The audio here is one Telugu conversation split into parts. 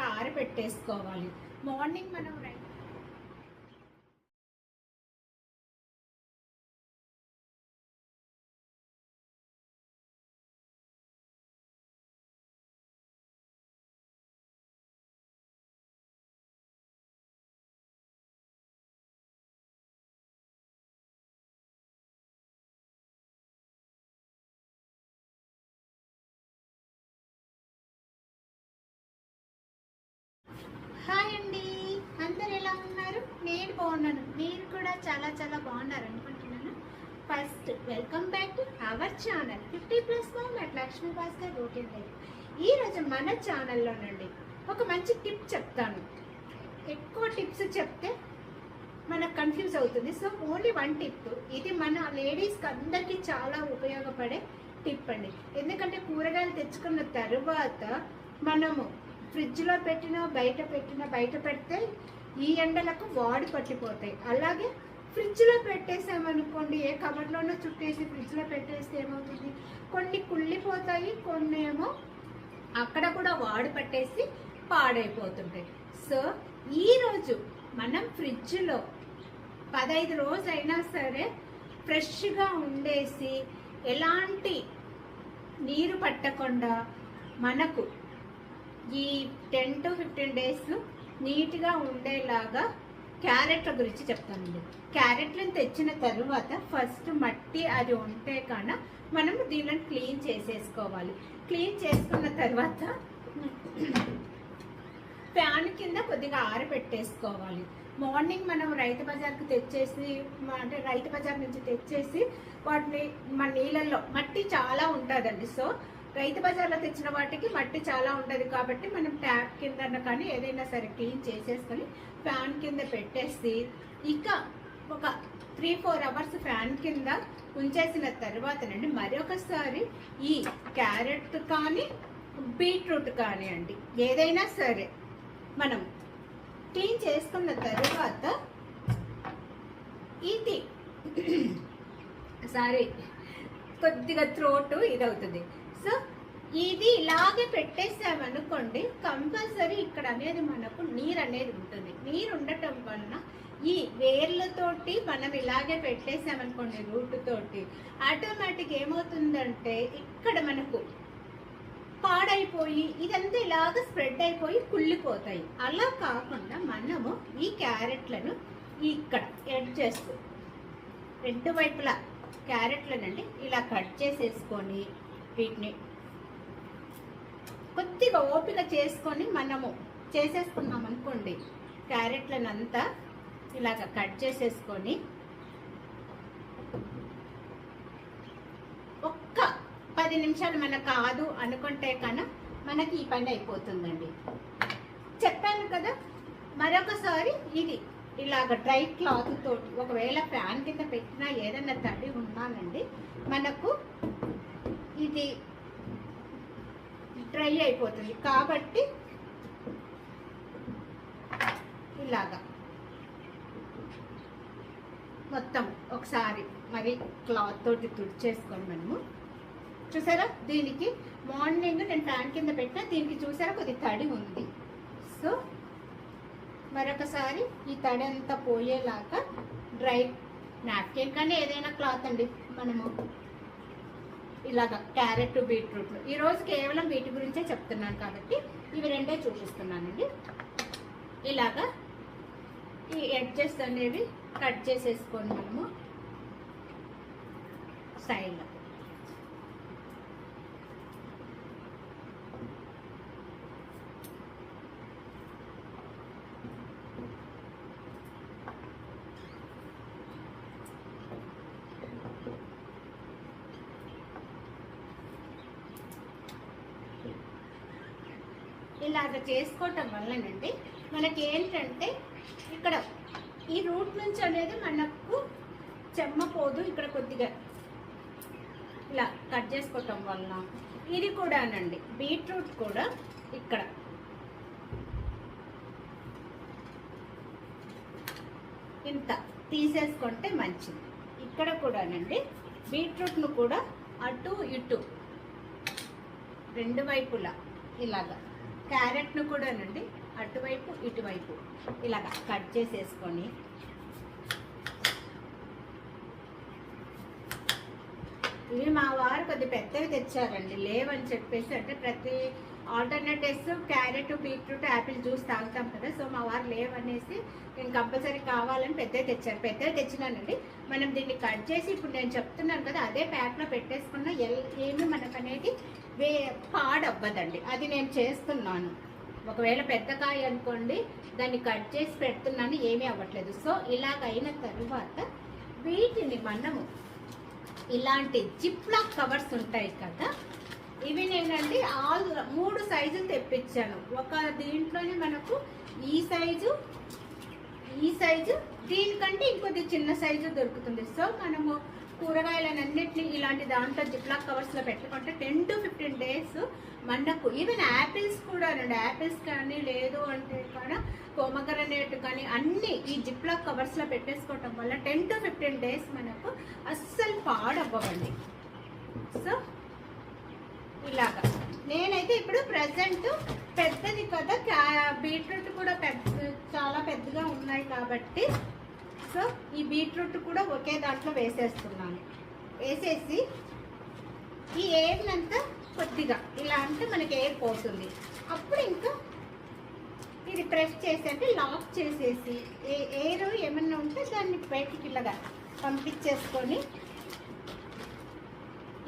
కొద్దిగా ఆరబెట్టేసుకోవాలి. మార్నింగ్ మనం రై- అందరు ఎలా ఉన్నారు? నేను బాగున్నాను. మీరు కూడా చాలా చాలా బాగున్నారు అనుకుంటున్నాను. First welcome back to our channel fifty plus at Lakshmi Bhaskar routine లేదు ఈ రోజు మన ఛానల్లో నుండి ఒక మంచి టిప్ చెప్తాను. ఎక్కువ టిప్స్ చెప్తే మనకు కన్ఫ్యూజ్ అవుతుంది. సో ఓన్లీ వన్ టిప్ ఇది మన లేడీస్కి అందరికీ చాలా ఉపయోగపడే టిప్ అండి. ఎందుకంటే కూరగాయలు తెచ్చుకున్న తర్వాత మనము ఫ్రిడ్జ్లో పెట్టినా బయట పెట్టినా బయట పెడితే ఈ ఎండలకు వాడి పట్టిపోతాయి. అలాగే ఫ్రిడ్జ్లో పెట్టేసామనుకోండి ఏ కవర్లోనో చుట్టేసి ఫ్రిడ్జ్లో పెట్టేస్తే ఏమవుతుంది? కొన్ని కుళ్ళిపోతాయి కొన్ని ఏమో అక్కడ కూడా వాడు పట్టేసి పాడైపోతుంటాయి. సో ఈరోజు మనం ఫ్రిడ్జ్లో పదహైదు రోజైనా సరే ఫ్రెష్గా ఉండేసి ఎలాంటి నీరు పట్టకుండా మనకు ఈ టెన్ టు ఫిఫ్టీన్ డేస్ నీట్గా ఉండేలాగా క్యారెట్ల గురించి చెప్తానండి. క్యారెట్లను తెచ్చిన తర్వాత ఫస్ట్ మట్టి అది ఉంటే కాన మనం దీనిని క్లీన్ చేసేసుకోవాలి. క్లీన్ చేసుకున్న తర్వాత ఫ్యాన్ కింద కొద్దిగా ఆరబెట్టేసుకోవాలి. మార్నింగ్ మనం రైతు బజార్కి తెచ్చేసి అంటే రైతు బజార్ నుంచి తెచ్చేసి వాటిని మన నీళ్ళల్లో మట్టి చాలా ఉంటుందండి. సో రైతు బజార్లో తెచ్చిన వాటికి మట్టి చాలా ఉంటుంది కాబట్టి మనం ట్యాప్ కింద కానీ ఏదైనా సరే క్లీన్ చేసేసుకొని ఫ్యాన్ కింద పెట్టేసి ఇంకా ఒక త్రీ ఫోర్ అవర్స్ ఫ్యాన్ కింద ఉంచేసిన తర్వాతనండి మరొకసారి ఈ క్యారెట్ కానీ బీట్రూట్ కానీ అండి ఏదైనా సరే మనం క్లీన్ చేసుకున్న తర్వాత ఇది సారీ కొద్దిగా త్రోట్ ఇది అవుతుంది సో ఇది ఇలాగే పెట్టేసామనుకోండి కంపల్సరీ ఇక్కడ అనేది మనకు నీరు అనేది ఉంటుంది. నీరు ఉండటం వలన ఈ వేర్లతోటి మనం ఇలాగే పెట్టేసామనుకోండి రూట్ తోటి ఆటోమేటిక్ ఏమవుతుందంటే ఇక్కడ మనకు పాడైపోయి ఇదంతా ఇలాగ స్ప్రెడ్ అయిపోయి కుళ్ళిపోతాయి. అలా కాకుండా మనము ఈ క్యారెట్లను ఇక్కడ ఎడ్ చేస్తూ రెండు వైపులా క్యారెట్లనండి ఇలా కట్ చేసేసుకొని వీటిని కొద్దిగా ఓపిక చేసుకొని మనము చేసేసుకున్నాం అనుకోండి. క్యారెట్లను అంతా ఇలాగ కట్ చేసేసుకొని ఒక్క పది నిమిషాలు మనకు కాదు అనుకుంటే కన్నా మనకి ఈ పని అయిపోతుందండి. చెప్పాను కదా మరొకసారి ఇది ఇలాగ డ్రై క్లాత్ తోటి ఒకవేళ ఫ్యాన్ కింద పెట్టినా ఏదైనా తడి ఉన్నానండి మనకు ఇది డ్రై అయిపోతుంది కాబట్టి ఇలాగా. మొత్తం ఒకసారి మరి క్లాత్ తోటి తుడిచేసుకోండి మనము. చూసారా? దీనికి మార్నింగ్ నేను ఫ్యాన్ కింద పెట్టినా దీనికి చూసారా? కొద్ది తడి ఉంది. సో మరొకసారి ఈ తడి అంతా పోయేలాగా డ్రై నాప్కిన్ కానీ ఏదైనా క్లాత్ అండి మనము ఇలాగ క్యారెట్ బీట్రూట్లు ఈరోజు కేవలం వీటి గురించే చెప్తున్నాను కాబట్టి ఇవి రెండే చూపిస్తున్నానండి. ఇలాగా ఈ ఎడ్జెస్ అనేవి కట్ చేసేసుకొని మనము. సైడ్లో ఇలాగ చేసుకోవటం వల్లనండి మనకి ఏంటంటే ఇక్కడ ఈ రూట్ నుంచి అనేది మనకు చెమ్మపోదు ఇక్కడ కొద్దిగా ఇలా కట్ చేసుకోవటం వలన. ఇది కూడానండి బీట్రూట్ కూడా ఇక్కడ. ఇంత తీసేసుకుంటే మంచిది. ఇక్కడ కూడానండి బీట్రూట్ను కూడా అటు ఇటు రెండు వైపులా ఇలాగా. క్యారెట్ను కూడానండి అటువైపు ఇటువైపు. ఇలాగా కట్ చేసేసుకొని. ఇవి మా వారు కొద్ది పెద్దవి తెచ్చారండి. లేవని చెప్పేసి అంటే ప్రతి alternatives carrot beetroot apple juice తాగుతాం కదా సో మా వారు లేవనేసి నేను కంపల్సరీ కావాలని పెద్దవి తెచ్చారు. పెద్దవి తెచ్చినానండి. మనం దీన్ని కట్ చేసి ఇప్పుడు నేను చెప్తున్నాను కదా అదే ప్యాక్లో పెట్టేసుకున్న ఎల్ ఏమి మనకు అనేది వే పాడవ్వదండి. అది నేను చేస్తున్నాను. ఒకవేళ పెద్ద కాయ అనుకోండి దాన్ని కట్ చేసి పెడుతున్నాను ఏమీ అవ్వట్లేదు. సో ఇలాగ అయిన తరువాత వీటిని మనము ఇలాంటి జిప్లాక్ కవర్స్ ఉంటాయి కదా ఇవి నేనండి ఆల్ మూడు సైజులు తెప్పించాను. ఒక దీంట్లోనే మనకు ఈ సైజు ఈ సైజు దీనికంటే ఇంకొద్ది చిన్న సైజు దొరుకుతుంది. సో మనము కూరగాయలన్నింటినీ ఇలాంటి దాంట్లో జిప్లాక్ కవర్స్లో పెట్టుకుంటే టెన్ టు ఫిఫ్టీన్ డేస్ మనకు ఈవెన్ యాపిల్స్ కూడా అండి యాపిల్స్ కానీ లేదు అంటే కూడా పొమగరనేట్ కానీ అన్ని ఈ జిప్లాక్ కవర్స్లో పెట్టేసుకోవటం వల్ల టెన్ టు ఫిఫ్టీన్ డేస్ మనకు అస్సలు పాడవ్వండి సో ఇలాగా. నేనైతే ఇప్పుడు ప్రజెంట్ పెద్దది కదా క్యా- బీట్రూట్ కూడా పెద్ద చాలా పెద్దగా ఉన్నాయి కాబట్టి సో ఈ బీట్రూట్ కూడా ఒకే దాంట్లో వేసేస్తున్నాను. వేసేసి ఈ ఎయిర్నంతా కొద్దిగా ఇలా అంటే మనకి ఎయిర్ పోతుంది. అప్పుడు ఇంకా ఇది ప్రెస్ చేసి అంటే లాక్ చేసేసి ఏ ఎయిర్ ఏమన్నా ఉంటే దాన్ని బయటికి ఇలాగా పంపించేసుకొని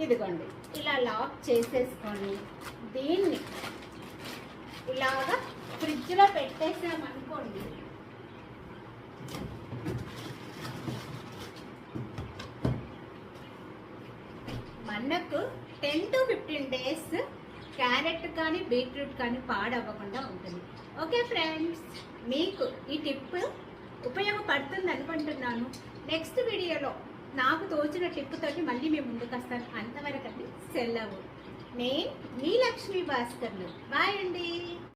ఇదిగోండి ఇలా లాక్ చేసేసుకొని దీన్ని ఇలాగా ఫ్రిడ్జ్లో పెట్టేసామనుకోండి మనకు ten to fifteen days carrot కానీ బీట్రూట్ కానీ పాడవ్వకుండా ఉంటుంది. ఓకే ఫ్రెండ్స్ మీకు ఈ టిప్ ఉపయోగపడుతుంది అనుకుంటున్నాను నెక్స్ట్ వీడియోలో నాకు తోచిన టిప్తోటి మళ్ళీ మేము ముందుకు వస్తాను అంతవరకు సెలవు. నేను మీ లక్ష్మీ భాస్కర్లు. బాయ్ అండి.